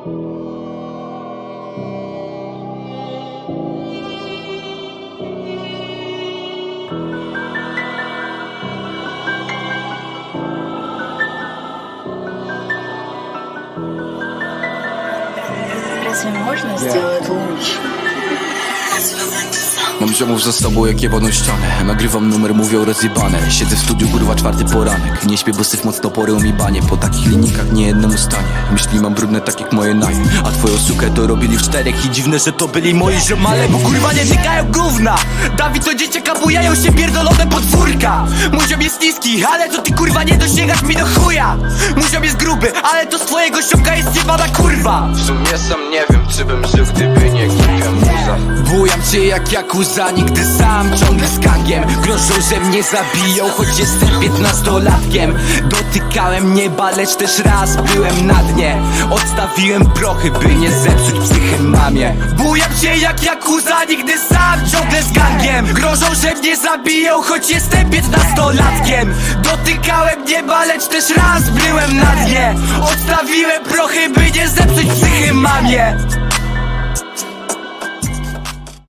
Разве можно сделать лучше? Mam ziomów za sobą jak jebaną ścianę Nagrywam numer, mówią rozjebane. Siedzę w studiu, kurwa, czwarty poranek. Nie śpię, bo syf mocno porył mi banie. Po takich linijkach nie jednemu stanie. Myśli mam brudne tak jak moje naje. A twoją sukę to robili w czterech I dziwne, że to byli moi ziomale Bo kurwa nie tykają gówna. Dawid to dzieciaka bujają się pierdolonem podwórka. Mój ziom jest niski, ale to ty kurwa nie dosięgasz mi do chuja. Mój ziom jest gruby, ale to z twojego ziomka jest jebana kurwa. W sumie sam nie wiem, czy bym żył, gdyby nie kilka muza Bujam cię jak jakuza, nigdy sam ciągle z gangiem Grożą, że mnie zabiją, choć jestem piętnastolatkiem. Dotykałem nieba, lecz też raz byłem na dnie. Odstawiłem prochy, by nie zepsuć psychy mamie. Bujam cię jak jakuza, nigdy sam ciągle z gangiem Grożą, że mnie zabiją, choć jestem piętnastolatkiem. Dotykałem nieba, lecz też raz byłem na dnie. Odstawiłem prochy, by nie zepsuć psychy mamie